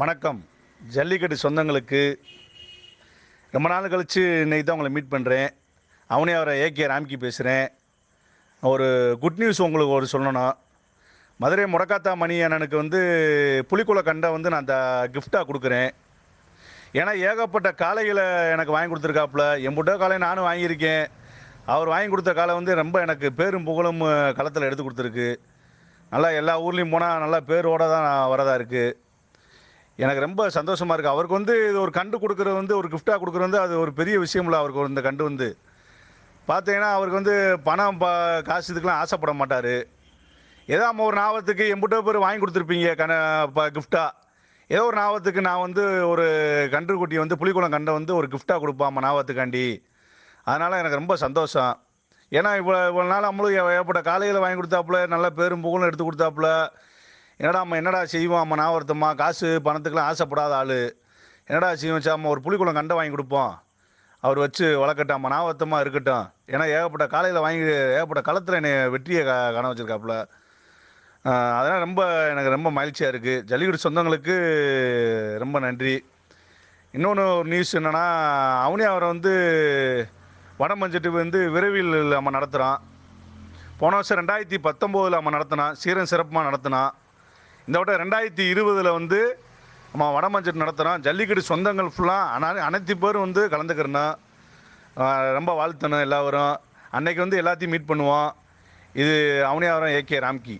வணக்கம். ஜல்லிக்கட்டு சொந்தங்களுக்கு ரொம்ப நாள் கழித்து இன்னைக்கு தான் உங்களை மீட் பண்ணுறேன் அவனே அவரை ஏகே ராம்கி பேசுகிறேன் ஒரு குட் நியூஸ் உங்களுக்கு ஒரு சொல்லணும் மதுரை முடக்காத்தா மணி அண்ணனுக்கு வந்து புலிக்குள கண்டை வந்து நான் த கிஃப்டாக கொடுக்குறேன். ஏன்னா ஏகப்பட்ட காளைகளை எனக்கு வாங்கி கொடுத்துருக்காப்புல. எம்புட்டோ காலை நானும் வாங்கியிருக்கேன். அவர் வாங்கி கொடுத்த காளை வந்து ரொம்ப எனக்கு பேரும் புகழும் களத்தில் எடுத்து கொடுத்துருக்கு. நல்லா எல்லா ஊர்லேயும் போனால் நல்லா பேரோட தான் வரதாக இருக்குது எனக்கு ரொம்ப சந்தோஷமாக இருக்குது அவருக்கு வந்து இது ஒரு கண்டு கொடுக்குறது வந்து ஒரு கிஃப்டாக கொடுக்குறது வந்து அது ஒரு பெரிய விஷயம் இல்லை அவருக்கு இந்த கண்டு வந்து. பார்த்தீங்கன்னா அவருக்கு வந்து பணம் ப காசு இதுக்கெலாம் ஆசைப்பட மாட்டார். ஏதோ நம்ம ஒரு நாவத்துக்கு எம்புட்டோ பேர் வாங்கி கொடுத்துருப்பீங்க கன இப்போ கிஃப்டாக ஏதோ ஒரு நாவத்துக்கு நான் வந்து ஒரு கன்று குட்டி வந்து புலிக்குளம் கண்டை வந்து ஒரு கிஃப்டாக கொடுப்பாம நாவத்துக்காண்டி அதனால் எனக்கு ரொம்ப சந்தோஷம். ஏன்னா இவ்வளோ இவ்வளோ நாள் நம்மளும் ஏற்பட்ட ஏகப்பட்ட காலையில் வாங்கி கொடுத்தாப்புல நல்ல பேரும் புகழும் எடுத்து கொடுத்தாப்புல. என்னடா நம்ம என்னடா செய்வோம் அம்மா நான் ஒருத்தம்மா காசு பணத்துக்கெலாம் ஆசைப்படாத ஆள். என்னடா செய்வோம் சாம ஒரு புளிக்குளம் கண்டை வாங்கி கொடுப்போம். அவர் வச்சு வளர்க்கட்டும் நாவத்தமாக இருக்கட்டும். ஏன்னா ஏகப்பட்ட காலையில் வாங்கி ஏகப்பட்ட களத்தில் என்னை வெற்றியை க காண வச்சுருக்காப்புல. அதனால் ரொம்ப எனக்கு ரொம்ப மகிழ்ச்சியாக இருக்குது ஜல்லிக்கட்டு சொந்தங்களுக்கு ரொம்ப நன்றி. இன்னொன்று ஒரு நியூஸ் என்னென்னா அவனே அவரை வந்து வடமஞ்சட்டு வந்து விரைவில் நம்ம நடத்துகிறோம் போன வருஷம் ரெண்டாயிரத்தி பத்தொம்போதில் நம்ம நடத்தினான். சீரன் சிறப்புமாக நடத்தினான். இந்த வட்டம் ரெண்டாயிரத்தி இருபதில் வந்து நம்ம வடமஞ்சட்டு நடத்துகிறோம் ஜல்லிக்கட்டு சொந்தங்கள் ஃபுல்லாக ஆனால் அனைத்து பேரும் வந்து கலந்துக்கிறணும். ரொம்ப வாழ்த்தணும் எல்லாரும். அன்னைக்கு வந்து எல்லாத்தையும் மீட் பண்ணுவோம். இது அவனியாவரம் ஏகே ராம்கி.